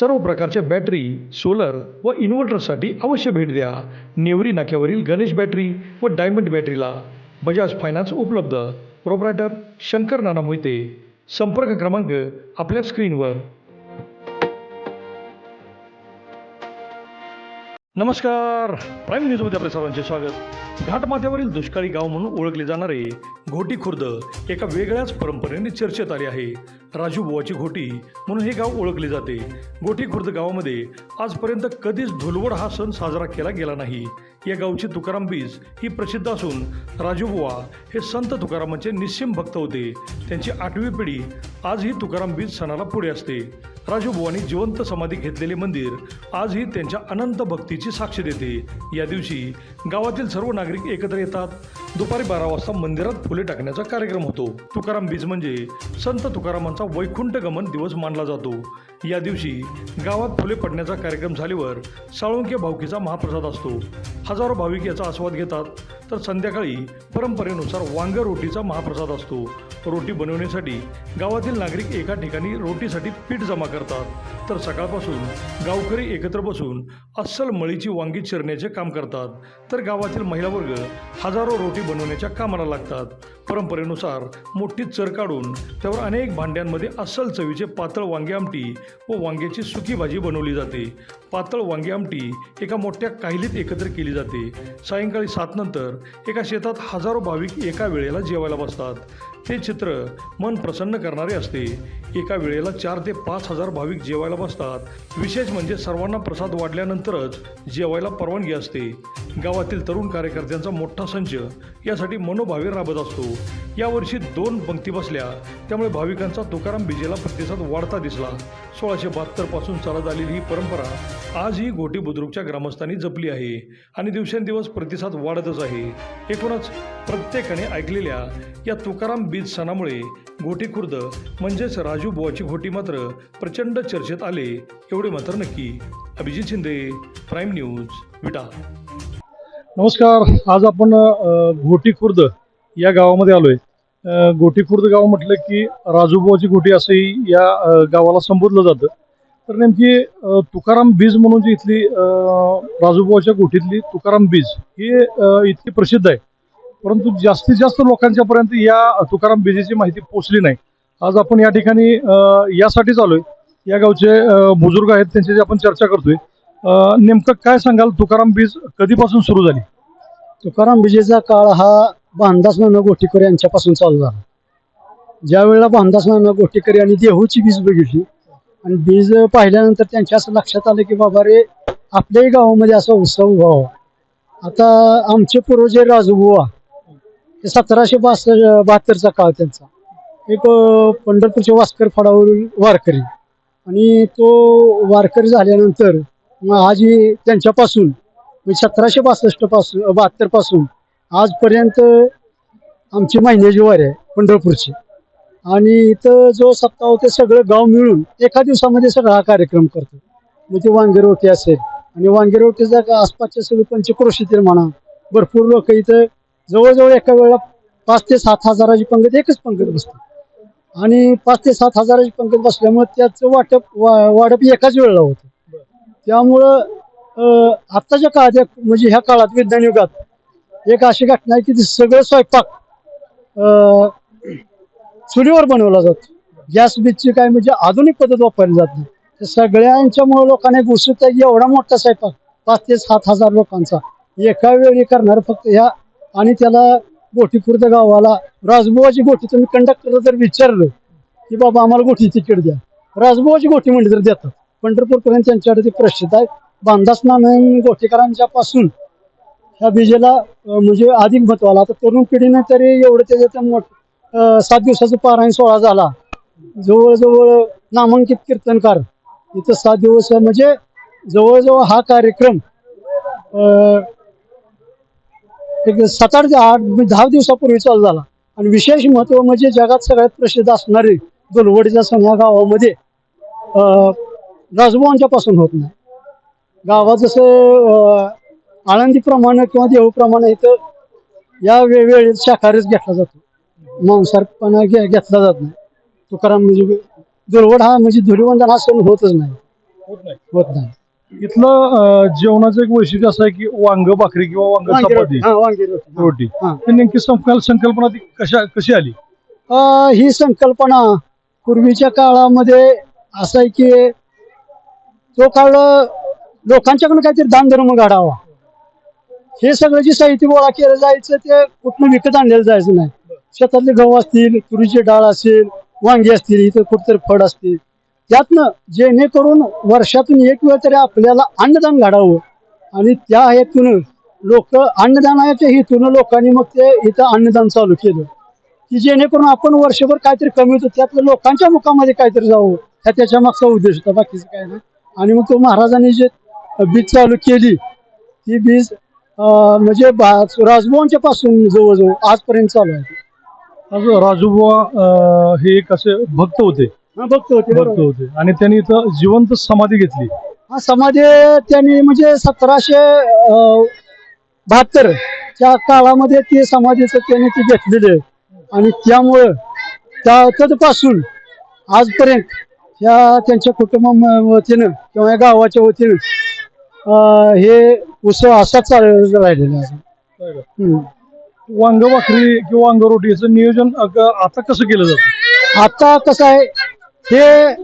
सर्व प्रकारच्या battery solar व इन्व्हर्टरसाठी अवश्य भेट द्या. नेवरी नाक्यावरील गणेश बॅटरी व डायमंड बॅटरीला बजाज फायनान्स उपलब्ध. प्रोप्रायटर शंकर नाना मोहिते. संपर्क क्रमांक आपल्या स्क्रीनवर. नमस्कार. प्राईम न्यूजमध्ये आपल्या सर्वांचे स्वागत. घाटमाथ्यावरील दुष्काळी गाव म्हणून ओळखले जाणारे घोटी खुर्द एका वेगळ्याच परंपरेने चर्चेत आले आहे. राजू बुवाची घोटी म्हणून हे गाव ओळखले जाते. घोटी खुर्द गावामध्ये आजपर्यंत कधीच धुलवड हा सण साजरा केला गेला नाही. या गावची तुकाराम बीज ही प्रसिद्ध असून राजू बुवा हे संत तुकारामांचे निस्सिम भक्त होते. त्यांची आठवी पिढी आजही तुकाराम बीज सणाला पुढे असते. राजूबुवांनी जिवंत समाधी घेतलेले मंदिर आजही त्यांच्या अनंत भक्तीची साक्ष देते. या दिवशी गावातील सर्व नागरिक एकत्र येतात. दुपारी बारा वाजता मंदिरात फुले टाकण्याचा कार्यक्रम होतो. तुकाराम बीज म्हणजे संत तुकारामांचा वैकुंठ गमन दिवस मानला जातो. या दिवशी गावात फुले पडण्याचा कार्यक्रम झाल्यावर साळुंके भावकीचा महाप्रसाद असतो. हजारो भाविक याचा आस्वाद घेतात. तर संध्याकाळी परंपरेनुसार वांग रोटीचा महाप्रसाद असतो. रोटी बनवण्यासाठी गावातील नागरिक एका ठिकाणी रोटीसाठी पीठ जमा करतात. तर सकाळपासून गावकरी एकत्र बसून अस्सल मळीची वांगी चिरण्याचे काम करतात. तर गावातील महिला वर्ग हजारो रोटी बनवण्याच्या कामाला लागतात. परंपरेनुसार मोठी चर काढून त्यावर अनेक भांड्यांमध्ये अस्सल चवीचे पातळ वांगी आमटी व वांग्याची सुकी भाजी बनवली जाते. पातळ वांगी आमटी एका मोठ्या काहिलीत एकत्र केली जाते. सायंकाळी सात नंतर एका शेतात हजारो भाविक एका वेळेला जेवायला बसतात. हे चित्र मन प्रसन्न करणारे असते. एका वेळेला चार ते पाच हजार भाविक जेवायला बसतात. विशेष म्हणजे सर्वांना प्रसाद वाढल्यानंतरच जेवायला परवानगी असते. गावातील तरुण कार्यकर्त्यांचा मोठा संच यासाठी मनोभावे राबत असतो. यावर्षी दोन पंक्ती बसल्या. त्यामुळे भाविकांचा तुकाराम बिजेला प्रतिसाद वाढता दिसला. सोळाशे बहात्तरपासून चालत आलेली ही परंपरा आजही घोटी बुद्रुकच्या ग्रामस्थांनी जपली आहे आणि दिवसेंदिवस प्रतिसाद वाढतच आहे. एकूणच प्रत्येकाने ऐकलेल्या या तुकाराम बीज सणामुळे घोटी खुर्द म्हणजेच राजू बुवाची घोटी मात्र प्रचंड चर्चेत आले एवढे मात्र नक्की. Abhijit Shinde prime news Vita. नमस्कार. आज आपण अ, घोटी खुर्द या गावामध्ये आलोय. अ, खुर्द गाव म्हटलं की राजूबाची घोटी असंही या गावाला संबोधलं जातं. तर नेमकी तुकाराम बीज म्हणून जी इथली राजूबुवाच्या गोटीतली घोटीतली तुकाराम बीज ही इतकी प्रसिद्ध आहे. परंतु जास्तीत जास्त लोकांच्यापर्यंत या तुकाराम बीजेची माहिती पोचली नाही. आज आपण या ठिकाणी यासाठीच आलोय या गावचे बुजुर्ग आहेत त्यांच्याशी आपण चर्चा करतोय. नेमकं काय सांगाल तुकाराम बीज कधीपासून सुरू झाली? तुकाराम बीजेचा काळ हा भानदास नाना गोटीकर यांच्यापासून चालू झाला. ज्या वेळेला भानदास नाना गोटीकर यांनी देहूची बीज बघितली आणि बीज पाहिल्यानंतर त्यांच्या असं लक्षात आलं की बाबा रे आपल्याही गावामध्ये असा उत्सव व्हावा. आता आमचे पूर्वजे राजबुवा ते सतराशे बासष्ट बहात्तरचा काळ त्यांचा. एक पंढरपूरचे वास्कर फडावरील वारकरी. आणि तो वारकरी झाल्यानंतर मग आजही त्यांच्यापासून म्हणजे सतराशे बासष्टपासून बहात्तरपासून आजपर्यंत आमची महिन्याची वारी आहे पंढरपूरची. आणि इथं जो सप्ताह होते सगळं गाव मिळून एका दिवसामध्ये सगळा हा कार्यक्रम करतो. मग ते वांगेरवटी असेल आणि वांगेरवटीचा आसपासच्या आसपासचे सगळे पंचक्रोशीतील म्हणा भरपूर लोक इथं जवळजवळ एका वेळेला पाच ते सात हजाराची पंगत एकच पंगत बसते. आणि पाच ते सात हजाराची पंगत बसल्यामुळे त्याचं वाटप वा- वाढप एकाच वेळेला होतं. त्यामुळं आत्ताच्या काळात म्हणजे ह्या काळात विज्ञान युगात एक अशी घटना आहे की ते सगळं स्वयंपाक चुलीवर बनवला जातो. गॅस बीजची काय म्हणजे आधुनिक पद्धत वापरली जात नाही. सगळ्यांच्यामुळे लोकांना एक उत्सुकता आहे की एवढा मोठा स्वयंपाक पाच ते सात हजार लोकांचा. एका वेळी करणार फक्त ह्या आणि त्याला गोटी गावाला राजबुवाची गोठी तुम्ही कंडक्टरला जर विचारलं की बाबा आम्हाला गोठी तिकीट द्या. राजबुवाची गोठी म्हणली तर देतात. पंढरपूरपर्यंत त्यांच्याकडे ते प्रसिद्ध आहे. बांधास नानायण गोटीकरांच्या पासून ह्या बीजेला म्हणजे अधिक महत्त्व आला. आता तरुण पिढीने तरी एवढं त्याच्यात मोठ सात दिवसाचा पारायण सोहळा झाला. जवळजवळ नामांकित कीर्तनकार इथं सात दिवस म्हणजे जवळजवळ हा कार्यक्रम एक सात आठ आठ दहा दिवसापूर्वी चालू झाला आणि विशेष महत्त्व म्हणजे जगात सगळ्यात प्रसिद्ध असणारे दुलवडीचा सण या गावामध्ये अं, राजभवांच्या पासून होत नाही. गावात जसं आळंदीप्रमाणे किंवा देऊप्रमाणे इथं या वेळेत शाकाहारीच घेतला जातो. मांसाहारपणा घे घेतला जात नाही. तुकाराम म्हणजे दुर्वड हा म्हणजे धुलीवंदन हा सण होतच नाही. होत नाही. होत नाही. इथलं जेवणाचं एक वैशिष्ट्य असं आहे की वांग भाकरी किंवा वांग वांगी चपाती रोटी. हा, वांगी रोटी. रोटी. नेमकी संकल्प संकल्पना ती कशा कशी आली? अ, ही संकल्पना पूर्वीच्या काळामध्ये असं आहे की तो काळ लोकांच्याकडून काहीतरी दानधर्म घडावा. हे सगळं जे साहित्य गोळा केलं जायचं ते कुठनं विकत आणलेलं जायचं नाही. शेतातले गहू असतील तुरीची डाळ असेल वांगी असतील इथं कुठतरी फळ असतील. त्यातनं जेणेकरून वर्षातून एक वेळ तरी आपल्याला अन्नदान घडावं. आणि त्या हेतून लोक अन्नदानाच्या हेतून लोकांनी मग ते इथं अन्नदान चालू केलं. की जेणेकरून आपण वर्षभर काहीतरी कमी होतो त्यातलं लोकांच्या मुखामध्ये काहीतरी जावं. ह्या त्याच्या मागचा उद्देश होता. बाकीचं काय नाही. आणि मग तो महाराजांनी जे बीज चालू केली ती बीज म्हणजे राजभवनच्या पासून जवळजवळ आजपर्यंत चालू आहे. आज राजूबुवा हे एक असे भक्त होते. हा, बघतो ते भक्त बरोबर. होते आणि त्यांनी इथं जिवंत समाधी घेतली हा समाधी त्यांनी म्हणजे सतराशे बहात्तर च्या काळामध्ये ते समाधीचं त्यांनी ते घेतलेले आहे. आणि त्यामुळं त्या तदपासून आजपर्यंत या त्यांच्या कुटुंबा वतीनं किंवा या गावाच्या वतीनं अं, हे उत्सव असाच चालू राहिलेला आहे हम्म. वांग भाकरी किंवा वांग रोटी याचं नियोजन अग- आता कसं केलं जातं आता कसं आहे हे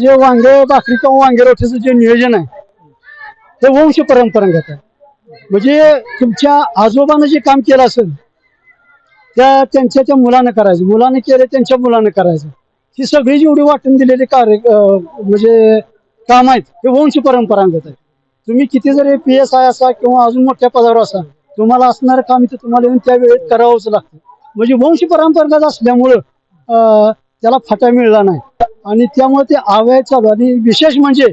जे वांगे भाकरी किंवा वांगे रोट्याचं जे नियोजन आहे ते वंश परंपरागत आहे म्हणजे तुमच्या आजोबानं जे काम केलं असेल त्या त्यांच्या त्या मुलानं करायचं. मुलानं केले त्यांच्या मुलानं करायचं. ही सगळी जेवढी वाटून दिलेली कार्य म्हणजे काम आहेत हे वंश परंपरागत आहे तुम्ही किती जरी पी एस आय असा किंवा अजून मोठ्या पदावर असा तुम्हाला असणारं काम इथं तुम्हाला येऊन त्या वेळेत करावंच लागतं. म्हणजे वंश परंपरागत असल्यामुळं त्याला फाटा मिळला नाही. आणि त्यामुळे ते आव्याय चालू आणि विशेष म्हणजे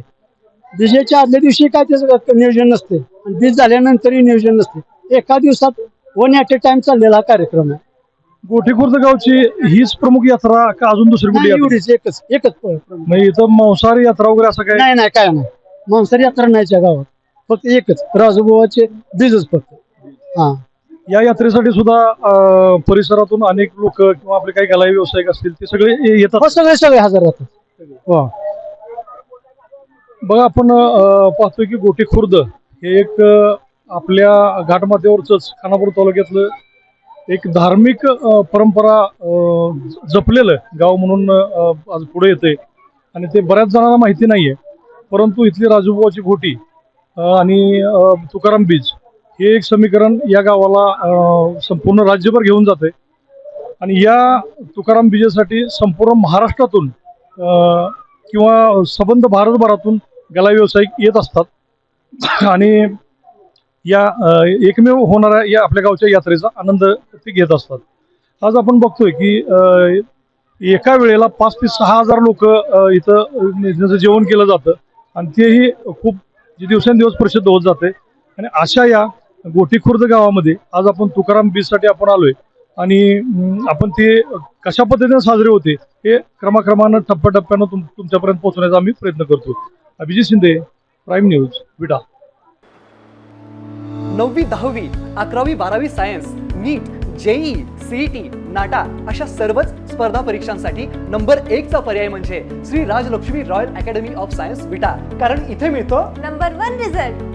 विजेच्या आदल्या दिवशी काय त्याचं नियोजन नसते. आणि बीज झाल्यानंतरही नियोजन नसते. एका दिवसात वन ॲट ए टाइम चाललेला हा कार्यक्रम आहे. गोठी खुर्द गावची हीच प्रमुख यात्रा का अजून दुसरी कुठली नाही, यात्रा? एवढीच एकच एकच प- इथं मांसाहारी यात्रा वगैरे असं काय? नाही नाही काय नाही. मांसारी यात्रा नाही त्या गावात. फक्त एकच राजूबाबाचे बीजच फक्त. हा. या यात्रेसाठी सुद्धा परिसरातून अनेक लोक किंवा आपले काही कला व्यावसायिक असतील ते सगळे येतात. हो सगळे सगळे हजर राहतात बघा आपण पाहतोय की गोटी खुर्द हे एक आपल्या घाटमाथ्यावरच खानापूर तालुक्यातलं एक धार्मिक परंपरा जपलेलं गाव म्हणून आज पुढे येते आणि ते बऱ्याच जणांना माहिती नाहीये. परंतु इथली राजूबाची घोटी आणि तुकाराम बीज हे एक समीकरण या गावाला संपूर्ण राज्यभर घेऊन जाते आणि या तुकाराम बीजेसाठी संपूर्ण महाराष्ट्रातून किंवा संबंध भारतभरातून गला व्यावसायिक येत असतात. आणि या एकमेव होणाऱ्या या आपल्या गावच्या यात्रेचा आनंद ते घेत असतात. आज आपण बघतोय की एका वेळेला पाच ते सहा हजार लोक इथं जेवण केलं जातं. आणि तेही खूप जे दिवसेंदिवस प्रसिद्ध होत जाते. आणि अशा या गोटी खुर्द गावामध्ये आज आपण तुकाराम बीचसाठी आपण आलोय. आणि आपण ते कशा पद्धतीने साजरे होते हे क्रमाक्रमानं टप्प्याटप्प्यानं तुम तुमच्यापर्यंत पोहोचण्याचा आम्ही प्रयत्न करतो. अभिजित शिंदे प्राईम न्यूज विडा. नववी दहावी अकरावी बारावी science NEET JEE CET NATA अशा सर्वच स्पर्धा परीक्षांसाठी नंबर एकचा पर्याय म्हणजे Shri Rajalakshmi royal academy of science Vita. कारण इथे मिळतो number one result.